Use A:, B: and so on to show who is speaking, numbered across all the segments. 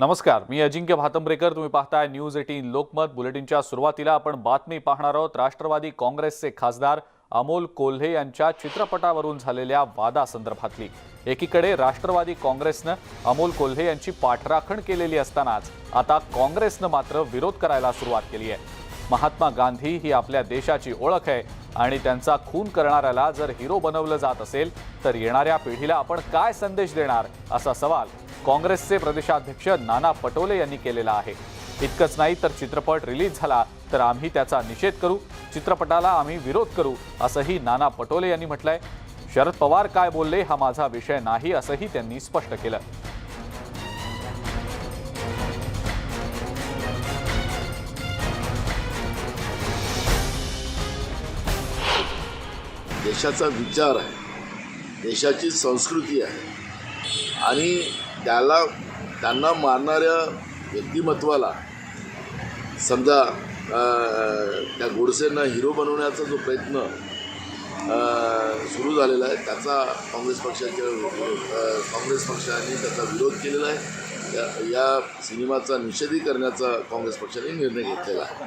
A: नमस्कार मी अजिंक्य भातंब्रेकर तुम्ही पाहताय न्यूज एटीन लोकमत. बुलेटिनच्या सुरुवातीला आपण बातमी पाहणार आहोत. राष्ट्रवादी काँग्रेसचे खासदार अमोल कोल्हे यांच्या चित्रपटावरून झालेल्या वादासंदर्भातली. एकीकडे राष्ट्रवादी काँग्रेसनं अमोल कोल्हे यांची पाठराखण केलेली असतानाच आता काँग्रेसनं मात्र विरोध करायला सुरुवात केली आहे. महात्मा गांधी ही आपल्या देशाची ओळख आहे आणि त्यांचा खून करणाऱ्याला जर हिरो बनवलं जात असेल तर येणाऱ्या पिढीला आपण काय संदेश देणार असा सवाल काँग्रेसचे प्रदेशाध्यक्ष नाना पटोले यांनी केलेला आहे. इतकंच नाही तर चित्रपट रिलीज झाला तर आम्ही त्याचा निषेध करू चित्रपटाला आम्ही विरोध करू असंही नाना पटोले यांनी म्हटलंय. शरद पवार काय बोलले हा माझा विषय नाही असंही त्यांनी स्पष्ट केलं.
B: देशाचा विचार आहे. देशाची संस्कृती आहे. आणि त्याला त्यांना मारणाऱ्या व्यक्तिमत्वाला समजा त्या गोडसेंना हिरो बनवण्याचा जो प्रयत्न सुरू झालेला आहे त्याचा काँग्रेस पक्षाच्या काँग्रेस पक्षाने त्याचा विरोध केलेला आहे. या सिनेमाचा निषेधही करण्याचा काँग्रेस पक्षाने निर्णय घेतलेला आहे.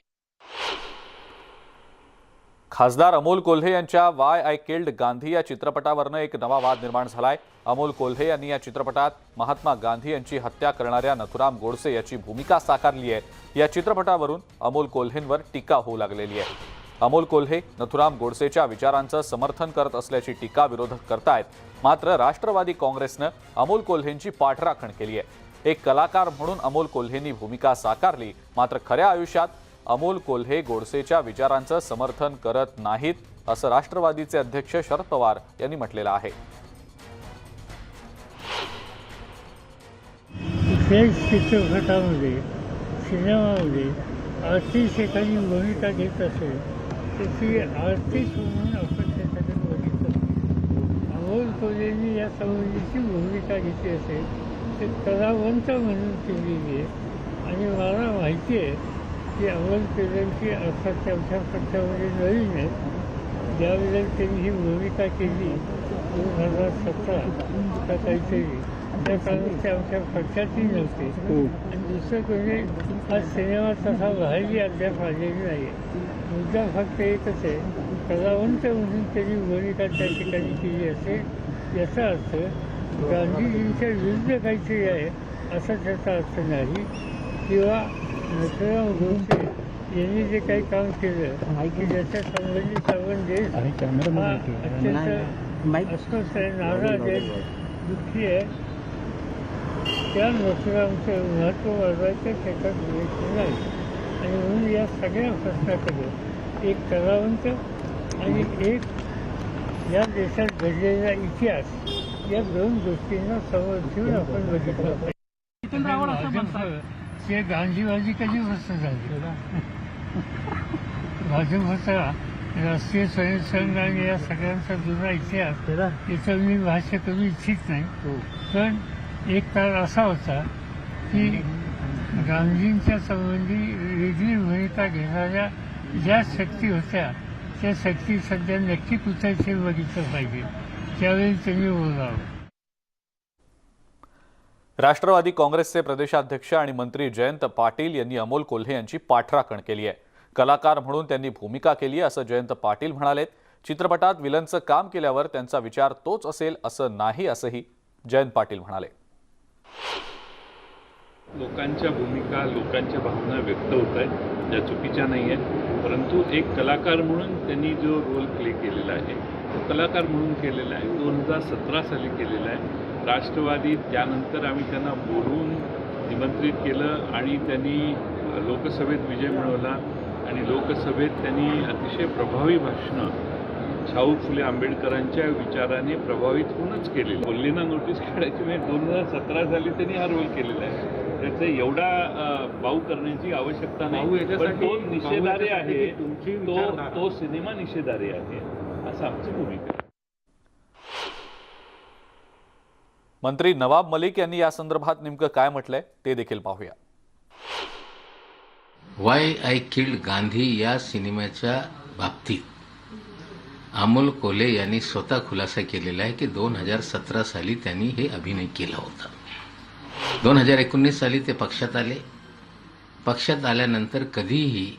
A: खासदार अमोल कोल्हे यांच्या वाय आय किल्ड गांधी या चित्रपटावरनं एक नवा वाद निर्माण झालाय. अमोल कोल्हे यांनी या चित्रपटात महात्मा गांधी यांची हत्या करणाऱ्या नथुराम गोडसे याची भूमिका साकारली आहे. या चित्रपटावरून अमोल कोल्हेंवर टीका होऊ लागलेली आहे. अमोल कोल्हे नथुराम गोडसेच्या विचारांचं समर्थन करत असल्याची टीका विरोधक करतायत. मात्र राष्ट्रवादी काँग्रेसनं अमोल कोल्हेंची पाठराखण केली आहे. एक कलाकार म्हणून अमोल कोल्हेंनी भूमिका साकारली. मात्र खऱ्या आयुष्यात अमोल कोल्हे गोडसेच्या विचारांचं समर्थन करत नाहीत असं राष्ट्रवादीचे अध्यक्ष शरद पवार यांनी म्हटलेलं आहे.
C: चित्रपटामध्ये सिनेमामध्ये आर्थिक एखादी भूमिका घेत असेल तर ती आर्थिक म्हणून आपण त्याच्याकडे बघितलं अमोल कोल्हेंनी या संबंधीची भूमिका घेतली असेल ते कलावंत म्हणून केलेली आहे. आणि मला माहिती आहे की अमोल कोल्हेंची अर्थात त्यांच्या पक्षामध्ये नवीन आहे. ज्यावेळेला त्यांनी ही भूमिका केली दोन हजार सतरा का काहीतरी. त्या काळी ते आमच्या पक्षातही नव्हते. आणि दुसरं म्हणजे हा सिनेमा तसा बाहेरही अद्याप आलेली नाही आहे. मुद्दा फक्त एकच आहे कलावंत म्हणून त्यांनी भूमिका त्या ठिकाणी केली असेल याचा अर्थ गांधीजींच्या विरुद्ध काहीतरी आहे असा त्याचा अर्थ नाही. किंवा नथुराम गोडसे यांनी जे काही काम केलं की ज्याच्या संबंधित आपण देश हा अत्यंत अस्वस्थ आहे नाराज आहे दुःखी आहे. त्या नथुरामचं महत्त्व वाढवायचं त्याच्यात नाही. आणि म्हणून या सगळ्या प्रश्नाकडे एक कलावंत आणि एक या देशात घडलेला इतिहास या दोन गोष्टींना समोर ठेवून आपण बघितलं पाहिजे. ते गांधीवादी कधी बसत झाली? भाजपचा राष्ट्रीय स्वयंसेवक आणि या सगळ्यांचा जुना इतिहास याचं मी भाष्य करू इच्छित नाही. पण एक काळ असा होता की गांधींच्या संबंधी वेगळी भूमिका घेणाऱ्या ज्या शक्ती होत्या त्या शक्ती सध्या नक्की कुठे बघितलं पाहिजे. त्यावेळी त्यांनी बोलावं.
A: राष्ट्रवादी काँग्रेसचे प्रदेशाध्यक्ष आणि मंत्री जयंत पाटील यांनी अमोल कोल्हे यांची पाठराखण केली आहे. कलाकार म्हणून त्यांनी भूमिका केली असं जयंत पाटील म्हणालेत. चित्रपटात विलनचं काम केल्यावर त्यांचा विचार तोच असेल असं नाही असंही जयंत पाटील म्हणाले.
D: लोकांच्या भूमिका लोकांच्या भावना व्यक्त होत आहेत. ज्या चुकीच्या नाही आहेत. परंतु एक कलाकार म्हणून त्यांनी जो रोल प्ले केलेला आहे तो कलाकार म्हणून केलेला आहे दोन हजार सतरा साली केलेला आहे. राष्ट्रवादी त्यानंतर आम्ही त्यांना बोलवून निमंत्रित केलं आणि त्यांनी लोकसभेत विजय मिळवला आणि लोकसभेत त्यांनी अतिशय प्रभावी भाषणं शाहू फुले आंबेडकरांच्या विचाराने प्रभावित होऊनच केले बोललीना नोटीस काढायची म्हणजे दोन हजार सतरा साली त्यांनी हा रोल केलेला आहे. त्याचं एवढा बाऊ करण्याची आवश्यकता नाही. पण तो निषेधारे आहे. तो तो सिनेमा निषेधारे आहे. असं आमची भूमिका आहे
A: मंत्री नवाब मलिक यांनी या संदर्भात नेमकं काय म्हटलंय ते देखील पाहूया.
E: वाय आय किल्ड गांधी या सिनेमाच्या बाबतीत? अमोल कोले यांनी स्वतः खुलासा केलेला आहे की दोन हजार सतरा साली त्यांनी हे अभिनय केला होता. दोन हजार एकोणीस साली ते पक्षात आले. पक्षात आल्यानंतर कधीही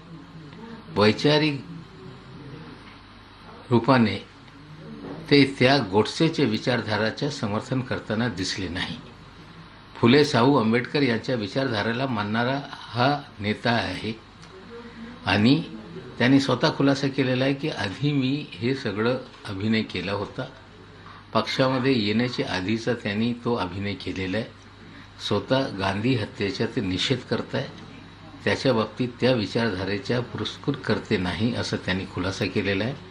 E: वैचारिक रूपाने ते त्या गोडसेचे विचारधाराच्या समर्थन करताना दिसले नाही. फुले साहू आंबेडकर यांच्या विचारधारेला मानणारा हा नेता आहे आणि त्यांनी स्वतः खुलासा केलेला आहे की आधी मी हे सगळं अभिनय केला होता. पक्षामध्ये येण्याच्या आधीचा त्यांनी तो अभिनय केलेला आहे. स्वतः गांधी हत्येचा ते निषेध करत आहे त्याच्या बाबतीत त्या विचारधारेच्या पुरस्कृत करते नाही असं त्यांनी खुलासा केलेला आहे.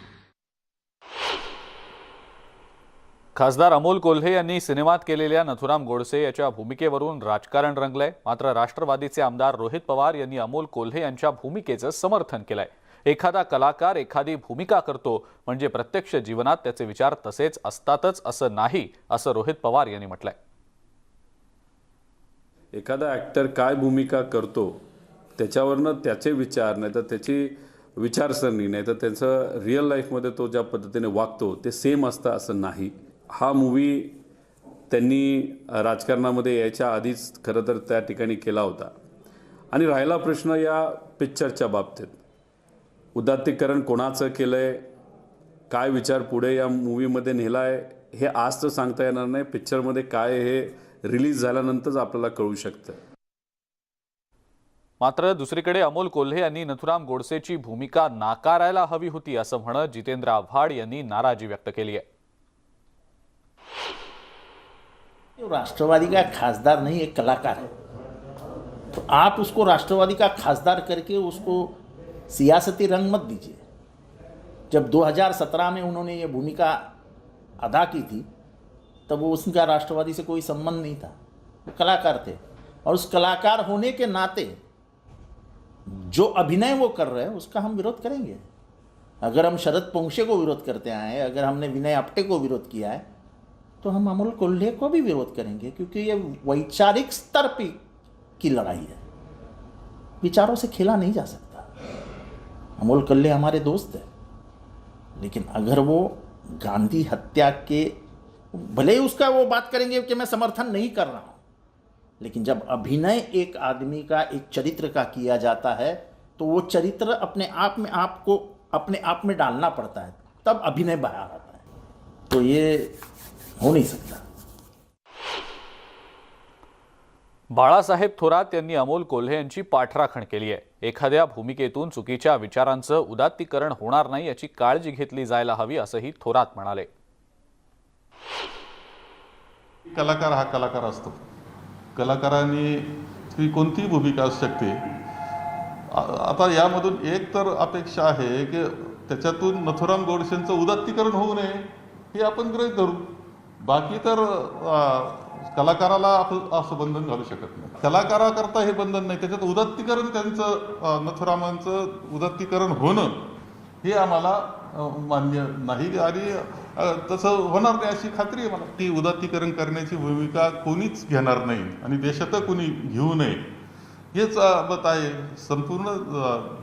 A: खासदार अमोल कोल्हे यांनी सिनेमात केलेल्या नथुराम गोडसे याच्या भूमिकेवरून राजकारण रंगलंय. मात्र राष्ट्रवादीचे आमदार रोहित पवार यांनी अमोल कोल्हे यांच्या भूमिकेचं समर्थन केलंय. एखादा कलाकार एखादी भूमिका करतो म्हणजे प्रत्यक्ष जीवनात त्याचे विचार तसेच असतातच असं नाही असं रोहित पवार यांनी म्हटलंय.
F: एखादा ॲक्टर काय भूमिका करतो त्याच्यावरनं त्याचे विचार नाही तर त्याची विचारसरणी नाही तर त्याचं रिअल लाईफमध्ये तो ज्या पद्धतीने वागतो ते सेम असतं असं नाही. हा मूवी त्यांनी राजकारणामध्ये यायच्या आधीच खरं तर त्या ठिकाणी केला होता. आणि राहिला प्रश्न या पिक्चरच्या बाबतीत. उदात्तीकरण कोणाचं केलं आहे काय विचार पुढे या मूवीमध्ये नेला आहे हे आज तर सांगता येणार नाही. पिक्चरमध्ये काय हे रिलीज झाल्यानंतरच आपल्याला कळू शकतं.
A: मात्र दुसरीकडे अमोल कोल्हे यांनी नथुराम गोडसेची भूमिका नाकारायला हवी होती असं म्हणत जितेंद्र आव्हाड यांनी नाराजी व्यक्त केली आहे.
G: वो राष्ट्रवादी का खासदार नहीं, एक कलाकार है? तो आप उसको राष्ट्रवादी का खासदार करके उसको सियासती रंग मत दीजिए। जब 2017 में उन्होंने ये भूमिका अदा की थी, तब वो उसका राष्ट्रवादी से कोई संबंध नहीं था। वो कलाकार थे। और उस कलाकार होने के नाते जो अभिनय वो कर रहे हैं, उसका हम विरोध करेंगे। अगर हम शरद पोंक्षे को विरोध करते आए अगर हमने विनय अपटे को विरोध किया है तो हम अमोल कोल्हे को भी विरोध करेंगे, क्योंकि ये वैचारिक स्तर पे की लड़ाई है। विचारों से खेला नहीं जा सकता। अमोल कोल्हे हमारे दोस्त हैं। लेकिन अगर वो गांधी हत्या के, भले ही उसका वो बात करेंगे कि मैं समर्थन नहीं कर रहा हूँ, लेकिन जब अभिनय एक आदमी का, एक चरित्र का किया जाता है तो वो चरित्र अपने आप में आपको, अपने आप में डालना पड़ता है। तब अभिनय बाहर आता है। तो ये हो नहीं सकता.
A: बाळासाहेब थोरात यांनी अमोल कोल्हे यांची पाठराखण केली आहे. एखाद्या भूमिकेतून चुकीच्या विचारांचं उदात्तीकरण होणार नाही याची काळजी घेतली जायला हवी असंही थोरात म्हणाले.
H: कलाकार हा कलाकार असतो. कलाकारांनी ती कोणतीही भूमिका असू शकते. आता यामधून एक तर अपेक्षा आहे की त्याच्यातून नथुराम गोडसेंचं उदात्तीकरण होऊ नये हे आपण गृहीत धरू बाकी तर कलाकाराला आपण असं बंधन घालू शकत नाही. कलाकाराकरता हे बंधन नाही. त्याच्यात उदत्तीकरण त्यांचं नथुरामांचं उदत्तीकरण होणं हे आम्हाला मान्य नाही. आणि तसं होणार नाही अशी खात्री आहे मला. ती उदात्तीकरण करण्याची भूमिका कोणीच घेणार नाही आणि देशात कोणी घेऊ नये. हेच मत आहे. संपूर्ण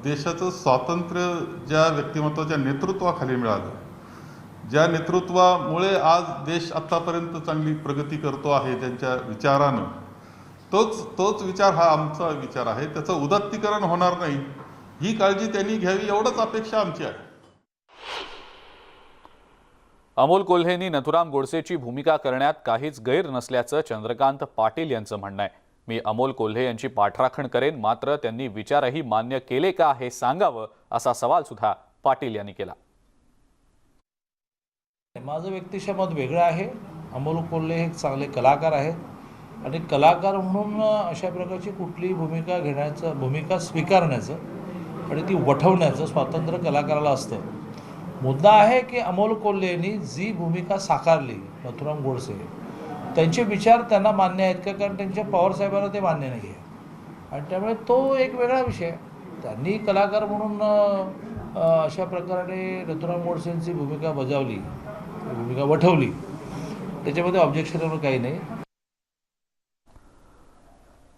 H: देशाचं स्वातंत्र्य ज्या व्यक्तिमत्वाच्या नेतृत्वाखाली मिळालं ज्या नेतृत्वामुळे आज देश आत्तापर्यंत चांगली प्रगती करतो आहे त्यांच्या विचारानं तोच तोच विचार हा आमचा विचार आहे. त्याचं उदात्तीकरण होणार नाही. ही काळजी त्यांनी घ्यावी एवढंच अपेक्षा आमची आहे.
A: अमोल कोल्हेंनी नथुराम गोडसेची भूमिका करण्यात काहीच गैर नसल्याचं चंद्रकांत पाटील यांचं म्हणणं आहे. मी अमोल कोल्हे यांची पाठराखण करेन मात्र त्यांनी विचारही मान्य केले का हे सांगावं असा सवाल सुद्धा पाटील यांनी केला.
I: माझं व्यक्तिशः मत वेगळं आहे. अमोल कोल्हे हे चांगले कलाकार आहेत. आणि कलाकार म्हणून अशा प्रकारची कुठलीही भूमिका घेण्याचं भूमिका स्वीकारण्याचं आणि ती वठवण्याचं स्वातंत्र्य कलाकाराला असतं. मुद्दा आहे की अमोल कोल्हेंनी जी भूमिका साकारली मथुराम गोडसे त्यांचे विचार त्यांना मान्य आहेत का? कारण त्यांच्या पवारसाहेबांना ते मान्य नाही आहे. आणि त्यामुळे तो एक वेगळा विषय त्यांनी कलाकार म्हणून अशा प्रकारे रथुराम गोडसेंची भूमिका बजावली. भूमिका वठवली. त्याच्यामध्ये ऑब्जेक्शन काही नाही.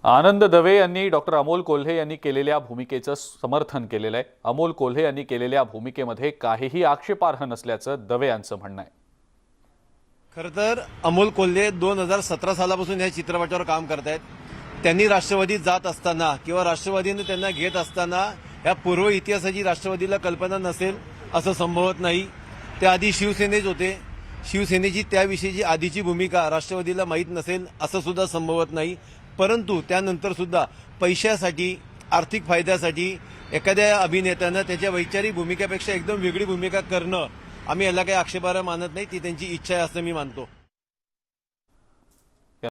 A: आनंद दवे यांनी डॉक्टर अमोल कोल्हे यांनी केलेल्या भूमिकेचं समर्थन केलेलं आहे अमोल कोल्हे यांनी केलेल्या भूमिकेमध्ये काहीही आक्षेपार्ह नसल्याचं दवे यांचं म्हणणं आहे.
J: खरं तर अमोल कोल्हे दोन हजार सतरा सालापासून या चित्रपटावर काम करतायत. त्यांनी राष्ट्रवादीत जात असताना किंवा राष्ट्रवादीने त्यांना घेत असताना या पूर्व इतिहासाची राष्ट्रवादीला कल्पना नसेल असं संभवत नाही. त्याआधी शिवसेनेच होते. शिवसेनेची त्याविषयीची आधीची भूमिका राष्ट्रवादीला माहीत नसेल असं सुद्धा संभवत नाही. परंतु त्यानंतर सुद्धा पैशासाठी आर्थिक फायद्यासाठी एखाद्या अभिनेत्यानं त्याच्या वैचारिक भूमिकेपेक्षा एकदम वेगळी भूमिका करणं आम्ही याला काही आक्षेपार्ह मानत नाही ती त्यांची इच्छा आहे असं मी मानतो.